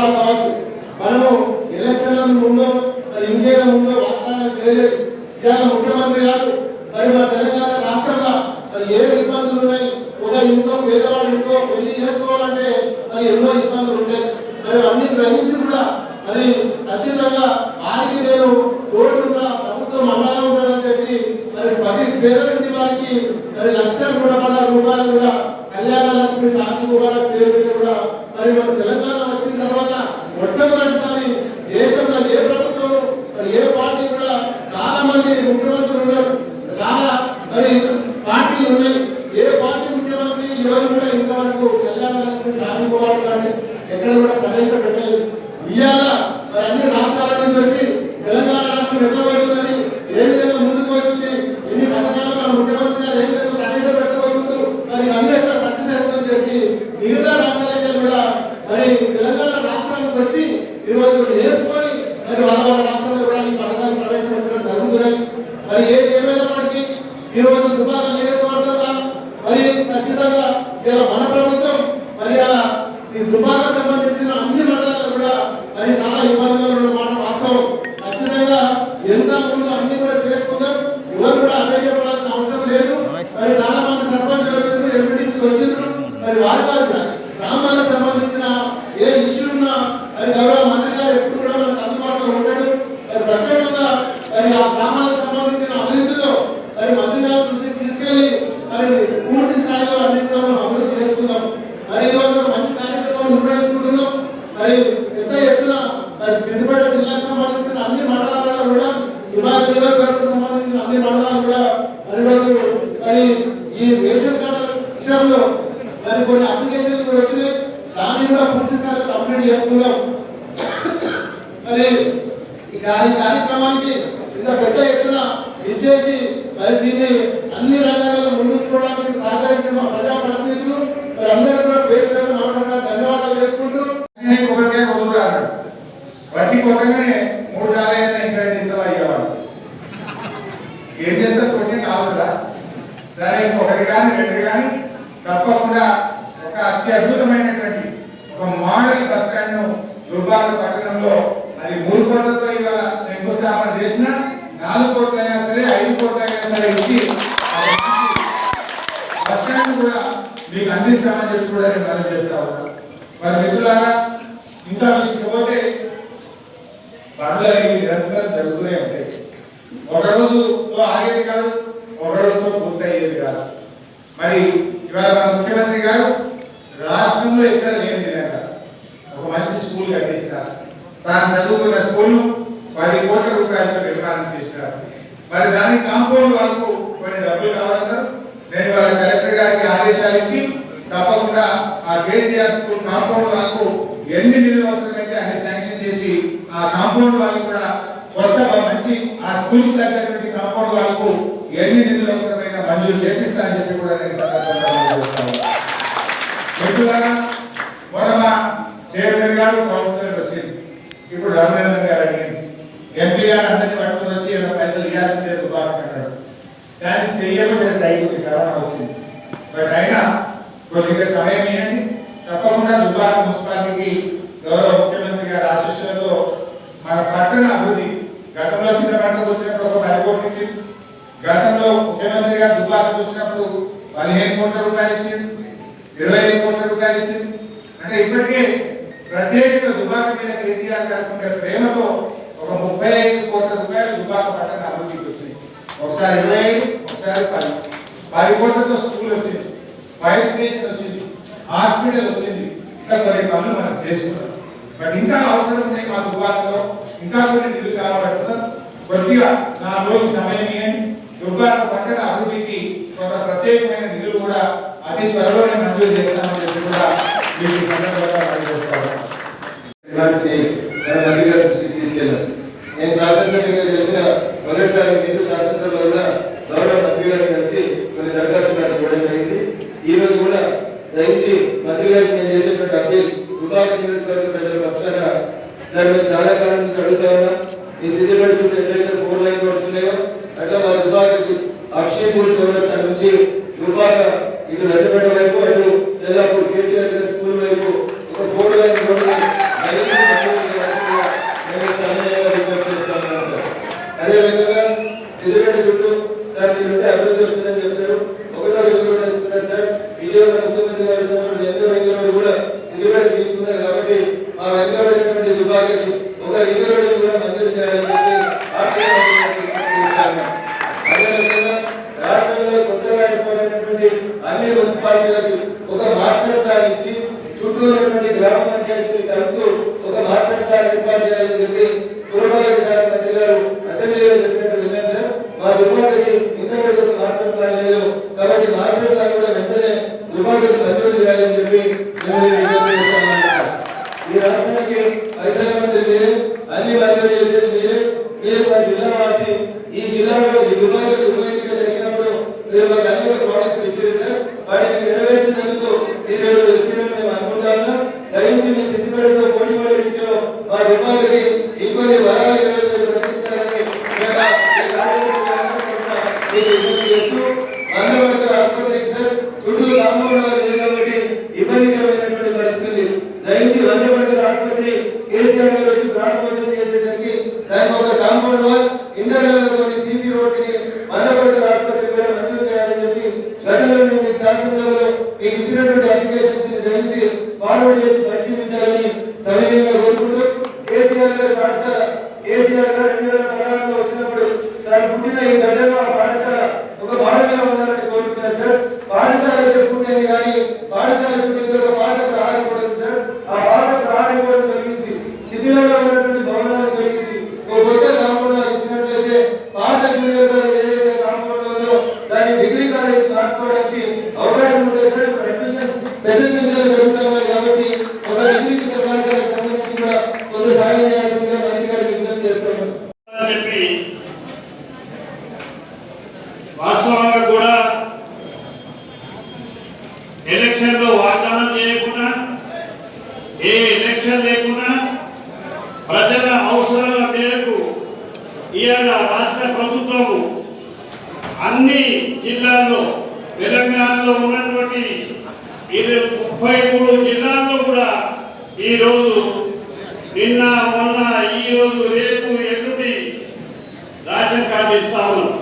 వాళ్ళకి కావచ్చు. మనము ఎలక్షన్ల ముందు మరి ముందు వాగ్దానం చేయలేదు. ఇవాళ ముఖ్యమంత్రి గారు మరి మన తెలంగాణ రాష్ట్రంలో ఏ ఇబ్బందులు ఉన్నాయి? ఒక ఇంట్లో పేదవాడు ఇంట్లో పెళ్ళి చేసుకోవాలంటే మరి ఎన్నో ఇబ్బందులు ఉంటాయి. మరి అన్ని గ్రహించి కూడా మరి ఖచ్చితంగా వారికి నేను తోడుగా ప్రభుత్వం అండగా ఉంటుందని చెప్పి మరి ప్రతి పేదరింటి వారికి మరి లక్ష కూడా రూపాయలు కూడా కళ్యాణ లక్ష్మి శాంతి కూడా పేరు మీద కూడా ಒಟ್ಟಾರೆ ఈరోజు ఈ నేర్చుకొని మరి వాళ్ళ వాళ్ళ రాష్ట్రంలో కూడా ఈ పథకాన్ని ప్రవేశపెట్టడం జరుగుతున్నాయి. మరి ఏది ఏమైనప్పటికీ ఈరోజు రోజు పెద్ద ఎత్తున మరి సిద్దిపేట జిల్లాకు సంబంధించిన అన్ని మండలాలలో కూడా విభాగ నియోజకవర్గం సంబంధించిన అన్ని మండలాలు కూడా మరి రోజు మరి ఈ రేషన్ కార్డు విషయంలో మరి కొన్ని అప్లికేషన్లు కూడా వచ్చినాయి. దాన్ని కూడా పూర్తి స్థాయిలో కంప్లీట్ చేసుకుందాం. మరి ఈ కార్య కార్యక్రమానికి ఇంత పెద్ద ఎత్తున ఇచ్చేసి మరి దీన్ని అన్ని రంగాలలో ముందుకు చూడడానికి సహకరించిన మా ప్రజాప్రతినిధులు మరి అందరూ ఒకరికే అన్నాడు. వచ్చి కొట్టగానే మూడు సార్లు అయినా ఇంకా ఇస్తావా అయ్యేవాడు ఏం చేస్తా కొట్టి కాదురా. సరే ఇంకొకటి కానీ రెండు కానీ తప్పకుండా ఒక అత్యద్భుతమైనటువంటి ఒక మోడల్ బస్ స్టాండ్ను దుర్బాగు పట్టణంలో అది మూడు కోట్లతో ఇవాళ శంకుస్థాపన చేసిన నాలుగు కోట్లు అయినా సరే ఐదు కోట్లు అయినా సరే ఇచ్చి బస్ స్టాండ్ కూడా మీకు అందిస్తామని చెప్పి కూడా నేను మనం చేస్తా ఉన్నా. మరి మిత్రులారా ఇంకా విషయం పనులు అనేవి నిరంతరం జరుగుతూనే ఉంటాయి. ఒక ఆగేది కాదు ఒకరోజుతో పూర్తయ్యేది కాదు. మరి ఇవాళ మన ముఖ్యమంత్రి గారు రాష్ట్రంలో ఎక్కడ లేని విధంగా ఒక మంచి స్కూల్ కట్టించారు. తాను చదువుకున్న స్కూల్ పది కోట్ల రూపాయలతో నిర్మాణం చేశారు. మరి దాని కాంపౌండ్ వరకు కొన్ని డబ్బులు కావాలన్నారు నేను వాళ్ళ కలెక్టర్ గారికి ఆదేశాలు ఇచ్చి తప్పకుండా ఆ కేసీఆర్ స్కూల్ కాంపౌండ్ వరకు ఎన్ని నిధులు అవసరమైతే అన్ని శాంక్షన్ చేసి ఆ కాంపౌండ్ వాళ్ళకు కూడా కొత్త మంచి ఆ స్కూల్కి తగ్గటువంటి కాంపౌండ్ వాళ్ళకు ఎన్ని నిధులు అవసరమైన మంజూరు చేపిస్తా అని చెప్పి కూడా నేను సందర్భంగా మొన్న చైర్మన్ గారు కౌన్సిలర్ వచ్చింది. ఇప్పుడు రఘునందన్ గారు అడిగింది. ఎంపీ గారు అందరినీ పట్టుకుని వచ్చి పైసలు ఇవ్వాల్సి లేదు బాగుంటున్నాడు కానీ చెయ్యకపోతే టైం ఉంది కరోనా వచ్చింది. బట్ అయినా కొద్దిగా సమయం ఇవ్వండి. తప్పకుండా దుబారా మున్సిపాలిటీకి గౌరవ ముఖ్యమంత్రి గారి ఆశీస్సులతో మన పట్టణ అభివృద్ధి గతంలో చిన్న పంటకు వచ్చినప్పుడు ఒక పది కోట్లు ఇచ్చింది గతంలో ముఖ్యమంత్రి గారు దుబారాకు వచ్చినప్పుడు పదిహేను కోట్ల రూపాయలు ఇచ్చింది ఇరవై ఐదు కోట్ల రూపాయలు ఇచ్చింది అంటే ఇప్పటికే ప్రత్యేకంగా దుబాక మీద కేసీఆర్ ప్రేమతో ఒక ముప్పై ఐదు కోట్ల రూపాయలు దుబాక పట్టణ అభివృద్ధికి వచ్చింది. ఒకసారి ఇరవై ఐదు ఒకసారి పది. పది కోట్లతో స్కూల్ వచ్చింది. ఫైర్ స్టేషన్ వచ్చింది. హాస్పిటల్ వచ్చింది. ఇంకా కొన్ని పనులు మనం చేసుకున్నాం. బట్ ఇంకా అవసరం ఉన్నాయి మా దుబాకలో. ఇంకా కొన్ని నిధులు కావాలంటే కొద్దిగా నా రోజు సమయం ఇవ్వండి. దుర్గాక పట్టణ అభివృద్ధికి కొంత ప్రత్యేకమైన నిధులు కూడా అతి త్వరలోనే మంజూరు చేస్తామని చెప్పి కూడా మీకు సందర్భంగా తెలియజేస్తాను ఇలాంటి మన మంత్రి గారి దృష్టికి తీసుకెళ్ళాను నేను శాసనసభ్యుడిగా చేసిన మొదటిసారి నేను శాసనసభలో కూడా గౌరవ మంత్రి గారిని కలిసి కొన్ని దరఖాస్తులు నాకు ఇవ్వడం జరిగింది. ఈ రోజు కూడా దయచి మంత్రి గారికి నేను చేసినటువంటి అప్పీల్ దుబాక నియోజకవర్గ ప్రజల పక్షాన సార్ మేము చాలా కాలం నుంచి అడుగుతా ఉన్నా ఈ స్థితి పడుతుంటే ఎట్లయితే ఉన్నటువంటి దుబాకీ ఒక రింగ్ కూడా మంజూరు చేయాలని అదేవిధంగా రాష్ట్రంలో కొత్తగా ఏర్పడినటువంటి అన్ని మున్సిపాలిటీలకు ఒక మాస్టర్ ప్లాన్ ఇచ్చి చుట్టూ ఉన్నటువంటి గ్రామ పంచాయతీని కలుపుతూ ఒక మాస్టర్ ప్లాన్ ఏర్పాటు చేయాలి కేసీఆర్ గారు వచ్చి ప్రారంభోత్సవం చేసేసరికి దానికి ఒక కాంపౌండ్ వాల్ ఇంటర్నల్లో సీసీ రోడ్ని వందవర్గ ఆసుపత్రి కూడా మంజూరు చేయాలని చెప్పి గతంలో నేను శాసనసభలో మీకు ఇచ్చినటువంటి అప్లికేషన్స్ని దయచేసి ఫార్వర్డ్ చేసి పరిశీలించాలని సవినీయంగా కోరుకుంటూ కేసీఆర్ గారు పాఠశాల కేసీఆర్ గారు రెండు వేల పదహారులో వచ్చినప్పుడు తను పుట్టిన ఈ గడ్డలో ఆ పాఠశాల ఒక మోడల్గా ఉండాలని కోరుకుంటున్నారు సార్ పాఠశాల చెప్పుకుంటేది కానీ పాఠశాల చుట్టూ ఒక పాత ప్రహారం కూడా ఉంది సార్ ఆ పాత ప్రహారం కూడా తొలగించి శిథిలంగా ఉన్నటువంటి భవనాలను తొలగించి ఒక కొత్త కాంపౌండ్ ఇచ్చినట్లయితే పాత జూనియర్ కాలేజ్ ఏదైతే కాంపౌండ్ ఉందో దాన్ని డిగ్రీ కాలేజ్ మార్చుకోవడానికి అవకాశం ఉంటుంది సార్ ఇప్పుడు అడ్మిషన్స్ పెద్ద సంఖ్యలో జరుగుతున్నాయి కాబట్టి ఒక డిగ్రీకి సమాచారానికి సంబంధించి కూడా కొంత సాయం చేయాల్సిందిగా మంత్రి విజ్ఞప్తి చేస్తాను చెప్పి వాస్తవంగా కూడా ఎలక్షన్లో వాగ్దానం చేయకుండా ఏ ఎలక్షన్ లేకుండా ప్రజల అవసరాల మేరకు ఇవాళ రాష్ట్ర ప్రభుత్వము అన్ని జిల్లాల్లో తెలంగాణలో ఉన్నటువంటి ఇరవై ముప్పై మూడు జిల్లాల్లో కూడా ఈరోజు నిన్న మొన్న ఈ రోజు రేపు ఎల్లుండి రేషన్ కార్డు ఇస్తా ఉన్నాం.